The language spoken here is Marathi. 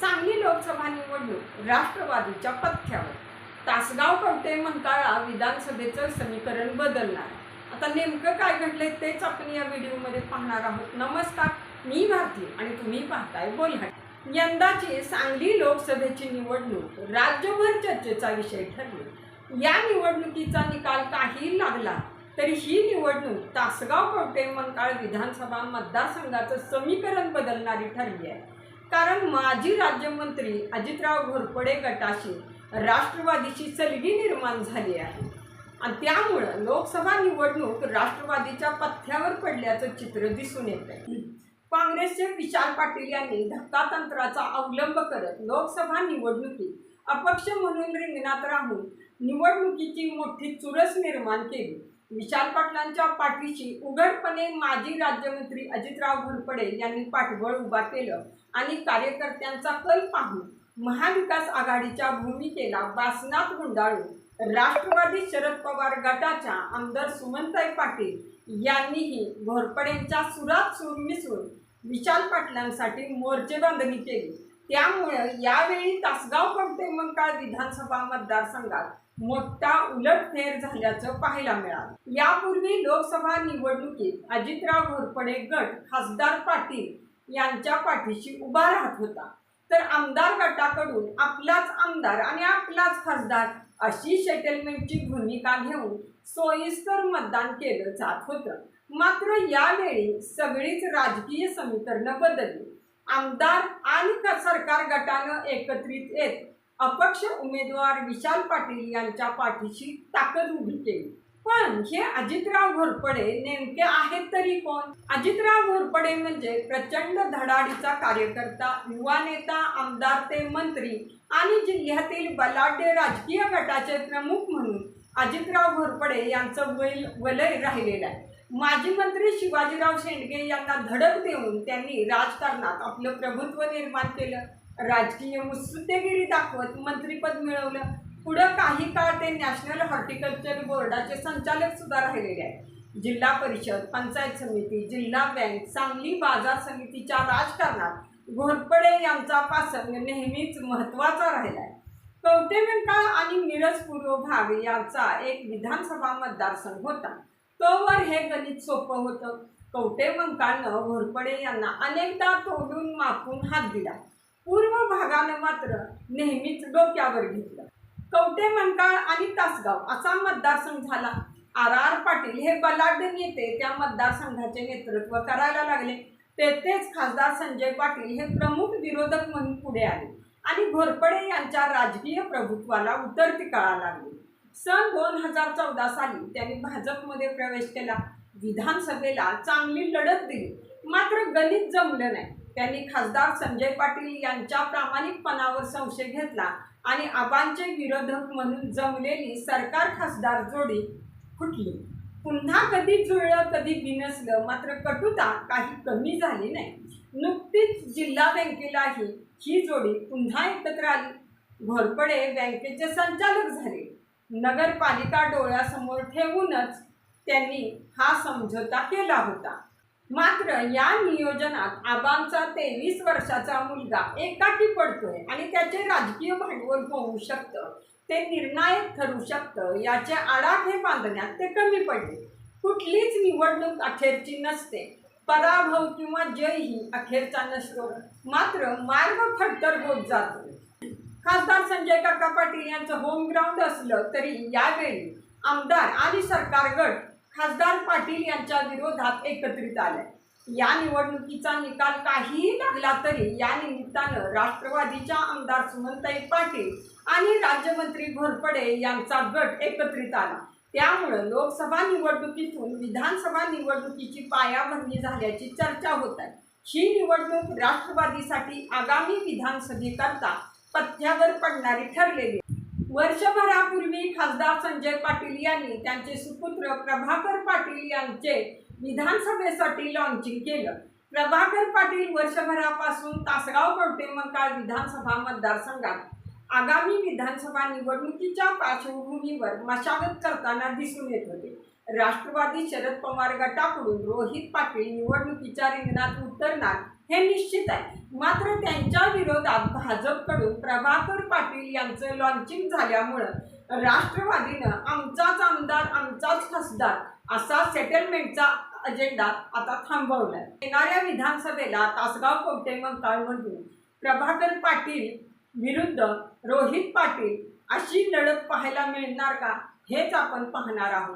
सांगली लोकसभा निवडणूक राष्ट्रवादीच्या पथ्यावर तासगाव कवटे मंकाळा विधानसभेचं समीकरण बदलणार. आता नेमकं काय घडलंय तेच आपण या व्हिडिओमध्ये पाहणार आहोत. नमस्कार मी भारती आणि तुम्ही पाहताय बोलहाट. यंदाची सांगली लोकसभेची निवडणूक राज्यभर चर्चेचा विषय ठरली. या निवडणुकीचा निकाल काही लागला तरी ही निवडणूक तासगाव कवटे मंकाळ विधानसभा मतदारसंघाचं समीकरण बदलणारी ठरली आहे. कारण माजी राज्यमंत्री अजितराव घोरपडे गटाशी राष्ट्रवादीची सलगी निर्माण झाली आहे. आणि त्यामुळं लोकसभा निवडणूक राष्ट्रवादीच्या पथ्यावर पडल्याचं चित्र दिसून येत आहे काँग्रेसचे विशाल पाटील यांनी धक्कातंत्राचा अवलंब करत लोकसभा निवडणुकीत अपक्ष म्हणून रिंगणात राहून निवडणुकीची मोठी चुरस निर्माण केली. विशाल पाटलांच्या पाठीशी उघडपणे माजी राज्यमंत्री अजितराव घोरपडे यांनी पाठबळ उभा केलं आणि कार्यकर्त्यांचा कल पाहून महाविकास आघाडीच्या भूमिकेला बासनात गुंडाळून राष्ट्रवादी शरद पवार गटाच्या आमदार सुमनताई पाटील यांनीही घोरपडेंच्या सुरात सूर मिसळून विशाल पाटलांसाठी मोर्चेबांधणी केली. त्यामुळे यावेळी तासगाव कवटे मंकाळ विधानसभा मतदारसंघात मोठा उलटफेर झाल्याचं पाहायला मिळालं. यापूर्वी लोकसभा निवडणुकीत अजितराव घोरपडे गट खासदार पाटील यांच्या पाठीशी उभा राहत होता. तर आमदार गटाकडून आपलाच आमदार आणि आपलाच खासदार अशी सेटलमेंटची भूमिका घेऊन सोयीस्कर मतदान केलं जात होतं. मात्र यावेळी सगळीच राजकीय समीकरणं बदलली. आमदार आणि सरकार गटानं एकत्रित येत अपक्ष उमेदवार विशाल पाटील यांच्या पाठीशी ताकद उभी केली. पण हे अजितराव घोरपडे नेमके आहेत तरी कोण? अजितराव घोरपडे म्हणजे प्रचंड धडाडीचा कार्यकर्ता युवा नेता आमदार ते मंत्री आणि जिल्ह्यातील बलाढ्य राजकीय गटाचे प्रमुख म्हणून अजितराव घोरपडे यांचं वैल वलय राहिलेलं आहे. माजी मंत्री शिवाजीराव शेंडगे यांना धडक देऊन त्यांनी राजकारणात आपलं प्रभुत्व निर्माण केलं. राजकीय मुत्सुद्देगिरी दाखवत मंत्रीपद मिळवलं. पुढं काही काळ ते नॅशनल हॉर्टिकल्चर बोर्डाचे संचालक सुद्धा राहिलेले आहेत. जिल्हा परिषद पंचायत समिती जिल्हा बँक सांगली बाजार समितीच्या राजकारणात घोरपडे यांचा पासंग नेहमीच महत्त्वाचा राहिला आहे. कवटेमंकाळ आणि मिरज पूर्व भाग यांचा एक विधानसभा मतदारसंघ होता. तोवर हे गणित सोपं होतं. कवटेमंकाळनं घोरपडे यांना अनेकदा तोडून मापून हात दिला. पूर्व भागानं मात्र नेहमीच डोक्यावर घेतलं. कवटे मंकाळ आणि तासगाव असा मतदारसंघ झाला. आर आर पाटील हे बलाढ्य नेते त्या मतदारसंघाचे नेतृत्व करायला लागले. तेथेच खासदार संजय पाटील हे प्रमुख विरोधक म्हणून पुढे आले आणि घोरपडे यांच्या राजकीय प्रभुत्वाला उतरती कळा लागली. सन दोन हजार चौदा साली त्यांनी भाजपमध्ये प्रवेश केला. विधानसभेला चांगली लढत दिली. मात्र गणित जमलं नाही. त्यांनी खासदार संजय पाटील यांच्या प्रामाणिकपणावर संशय घेतला आणि आबांचे विरोधक म्हणून जमलेली सरकार खासदार जोडी फुटली. पुन्हा कधी जुळलं कधी बिनसलं मात्र कटुता काही कमी झाली नाही. नुकतीच जिल्हा बँकेलाही ही जोडी पुन्हा एकत्र आली. घोरपडे बँकेचे संचालक झाले. नगरपालिका डोळ्यासमोर ठेवूनच त्यांनी हा समझोता केला होता. मात्र या नियोजनात आबांचा तेवीस वर्षाचा मुलगा एकाकी पडतोय आणि त्याचे राजकीय भांडवल होऊ शकतं ते निर्णायक ठरू शकतं याचे आडाखे बांधण्यात ते कमी पडले. कुठलीच निवडणूक अखेरची नसते. पराभव किंवा जय ही अखेरचा नसतो मात्र मार्ग खडतर होत जातो. खासदार संजय काका पाटील यांचं होम ग्राउंड असलं तरी यावेळी आमदार आणि सरकार गट खासदार पाटील यांच्या विरोधात एकत्रित आले या निवडणुकीचा निकाल काहीही लागला तरी या निमित्तानं राष्ट्रवादीच्या आमदार सुमनताई पाटील आणि राज्यमंत्री घोरपडे यांचा गट एकत्रित आला त्यामुळं लोकसभा निवडणुकीतून विधानसभा निवडणुकीची पायाभरणी झाल्याची चर्चा होत आहे ही निवडणूक राष्ट्रवादीसाठी आगामी विधानसभेकरता पथ्यावर पडणारी ठरलेली आहे. वर्षभरापूर्वी खासदार संजय पाटील यांनी त्यांचे सुपुत्र प्रभाकर पाटील यांचे विधानसभेसाठी लॉन्चिंग केलं. प्रभाकर पाटील वर्षभरापासून तासगाव कवटेमंकाळ विधानसभा मतदारसंघात आगामी विधानसभा निवडणुकीच्या पार्श्वभूमीवर मशागत करताना दिसून येत होते. राष्ट्रवादी शरद पवार गटाकडून रोहित पाटील निवडणुकीच्या रिंगणात उतरणार हे निश्चित आहे. मात्र त्यांच्या विरोधात भाजपकडून प्रभाकर पाटील यांचं लॉन्चिंग झाल्यामुळं राष्ट्रवादीनं आमचाच आमदार आमचाच खासदार असा सेटलमेंटचा अजेंडा आता थांबवलाय. येणाऱ्या विधानसभेला तासगाव कोटे मंकाळमधून प्रभाकर पाटील विरुद्ध रोहित पाटील अशी लढत पाहायला मिळणार का हेच आपण पाहणार आहोत.